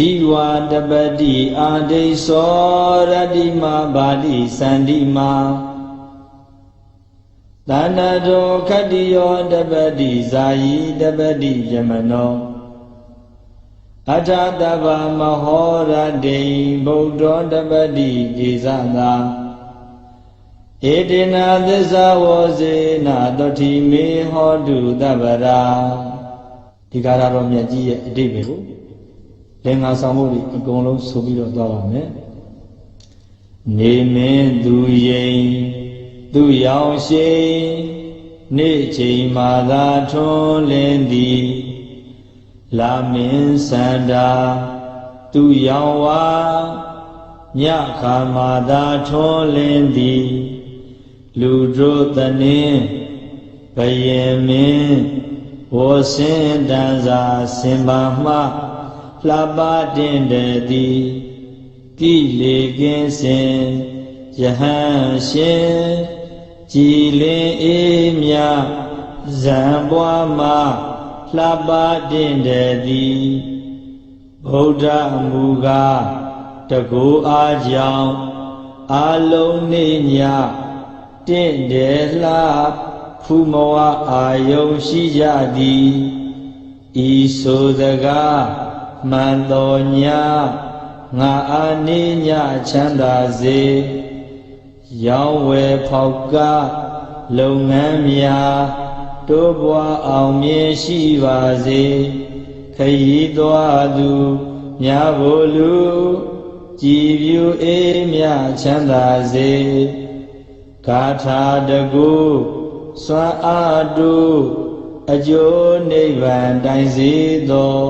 ဒီဝါတပတိအာဒိသောရတ္တိမာဘာတိစန္တိမာသန္တတောခတ္တိယောတပတိဇာယီတပတိယမနောအထာတဗ္ဗမဟောရတိဗုဒ္ဓောတပတိဒေသသာဧတေနာသစ္စာဝောဇေနာတတိမေဟောတုတဗ္ဗရာဒီကာရတော်မြတ်ကြီးရဲ့အတိတ်ပဲကို လင်္ကာဆောင်မှုတွေအကုန်လုံးဆိုပြီးတော့သွားပါမယ်နေမင်းသူရင်သူရောင်ရှိနေ့ချိန်မှာသာထွန်းလင်းသည်လာမင်းစန္ဒာသူရောင်ဝါညခါမှာသာထွန်းလင်းသည်လူတို့တနင်းဘယင်မင်းဝစင်တန်စာစင်ပါမှ လှပတင်တဲ့သည်ကိလေကင်းစင်ယဟန်ရှင်ကြည်လင်အေးမြဇံပွားမှလှပတင်တဲ့သည်ဗုဒ္ဓမူကားတကူအားကြောင့်အာလုံးနေညတင့်တယ်လှဖူမဝအာယုံရှိကြသည်ဤဆိုစကား မှန်တော်ညာငါအာနိညချမ်းသာစေရောင်းဝယ်ဖောက်ကလုပ်ငန်းများတိုးပွားအောင်မြင်ရှိပါစေခရီးသွားသူများဘို့လူကြည်ပြူအေးမြချမ်းသာစေဂါထာတကူစွမ်းအားတူအကျိုးနိဗ္ဗာန်တိုင်စေသော